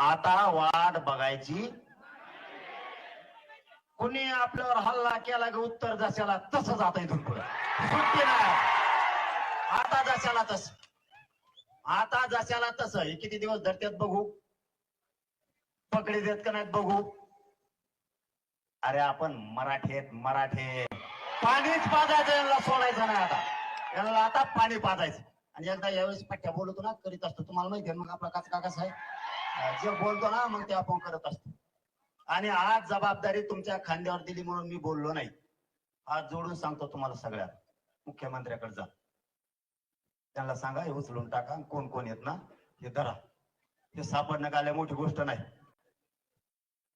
आता वाट बघायची. कुणी आपल्यावर हल्ला केला की उत्तर जशाला तसं जात इथून पुढे. सुट्टी नाही. आता जशाला तस. आता जशाला तस. हे किती दिवस धरत्यात बघू? पकडी देत का नाहीत बघू? अरे आपण मराठी आहेत मराठे. पाणीच पाजायचं यांना सोडायचं नाही आता. यांना आता पाणी पाजायचं. आणि एकदा यावेळेस पठ्ठ्या बोलतो ना करीत असतो. तुम्हाला माहिती आहे मग आपला कच का कसं आहे जे बोलतो ना मग ते आपण करत असतो. आणि आज जबाबदारी तुमच्या खांद्यावर दिली म्हणून मी बोललो नाही. आज जोडून सांगतो तुम्हाला सगळ्या मुख्यमंत्र्याकडे जा. त्यांना सांगा हे उचलून टाका कोण कोण येत ना हे धरा. हे सापडणं आल्या मोठी गोष्ट नाही.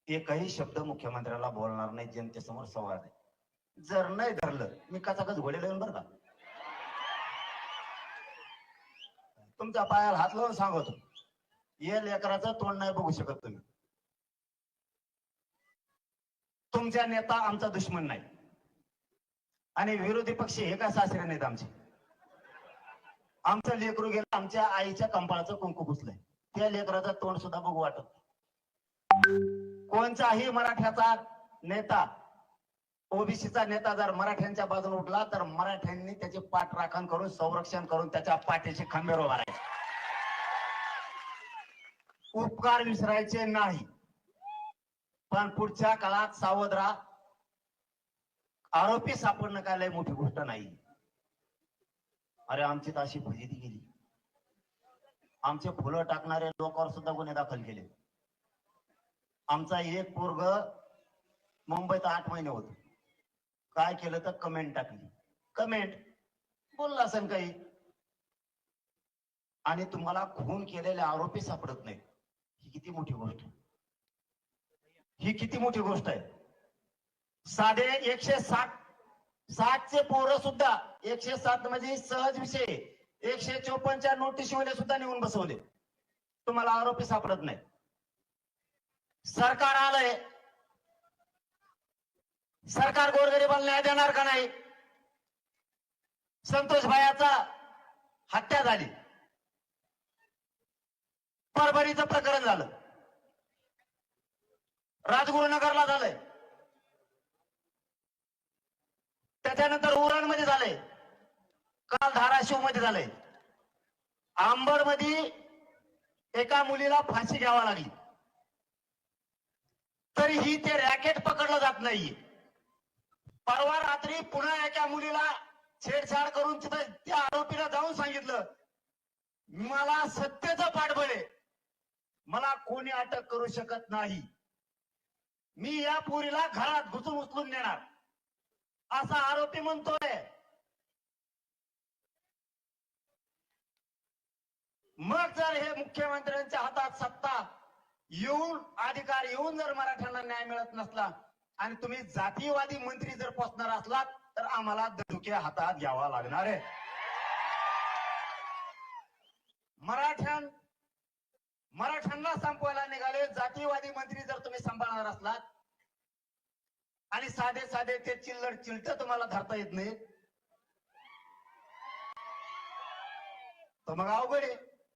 एकही शब्द मुख्यमंत्र्याला बोलणार नाही जनतेसमोर संवाद आहे जर नाही धरलं मी कसा कच घोडे लावून बरं का? तुमच्या पायाला हात लावून सांगतो. या लेकराचं तोंड नाही बघू शकत तुम्ही. तुमच्या नेता आमचा दुश्मन नाही. आणि विरोधी पक्ष हे काय सासरे नाहीत आमचे? आमचं लेकरू गेलं आमच्या आईच्या कंपाळाचं कुंकू पुसलंय. त्या लेकराचं तोंड सुद्धा बघू वाटत नाही. कोणचाही मराठ्याचा नेता ओबीसीचा नेता जर मराठ्यांच्या बाजूने उठला तर मराठ्यांनी त्याचे पाठराखण करून संरक्षण करून त्याच्या पाठीशी खंबेर उभारायचे उपकार विसरायचे नाही. पण पुढच्या काळात सावध राहा आरोपी सापडणं काय लय मोठी गोष्ट नाही. अरे आमची ताशी फजिती गेली. आमचे फुलं टाकणारे लोकांवर सुद्धा गुन्हे दाखल केले. आमचा एक पोरग मुंबईत आठ महिने होत. काय केलं तर कमेंट टाकली. कमेंट बोलला असेल काही. आणि तुम्हाला खून केलेले आरोपी सापडत नाही ही किती मोठी गोष्ट आहे. ही किती मोठी गोष्ट आहे. साधे एकशे साठ साठचे पोरं सुद्धा एकशे सात म्हणजे सहज विषय. एकशे चोपन्नच्या नोटीसमध्ये सुद्धा नेऊन बसवले. तुम्हाला आरोपी सापडत नाही. सरकार आलंय. सरकार गोरगरिबाला न्याय देणार का नाही? संतोष भायाचा हत्या झाली. परभणीचं प्रकरण झालं. राजगुरुनगरला झालंय. त्याच्यानंतर उरणमध्ये झालंय. काल धाराशिवमध्ये झालंय. आंबडमध्ये एका मुलीला फाशी घ्यावा लागली. तरीही ते रॅकेट पकडलं जात नाहीये. परवा रात्री पुन्हा एका मुलीला छेडछाड करून तिथं त्या आरोपीला जाऊन सांगितलं मला सत्तेचं पाठबळ आहे मला कोणी अटक करू शकत नाही. मी या पोरीला घरात घुसून उचलून नेणार. असा आरोपी म्हणतोय. मग जर हे मुख्यमंत्र्यांच्या हातात सत्ता येऊन अधिकार येऊन जर मराठ्यांना न्याय मिळत नसला आणि तुम्ही जातीयवादी मंत्री जर पोचणार असलात तर आम्हाला दणुके हातात घ्यावा लागणार आहे. मराठ्यां मराठ्यांना संपवायला निघाले. जातीयवादी मंत्री जर तुम्ही सांभाळणार असलात आणि साधे साधे ते चिल्लर चिलट तुम्हाला धरता येत नाही तर मग अवघड आहे.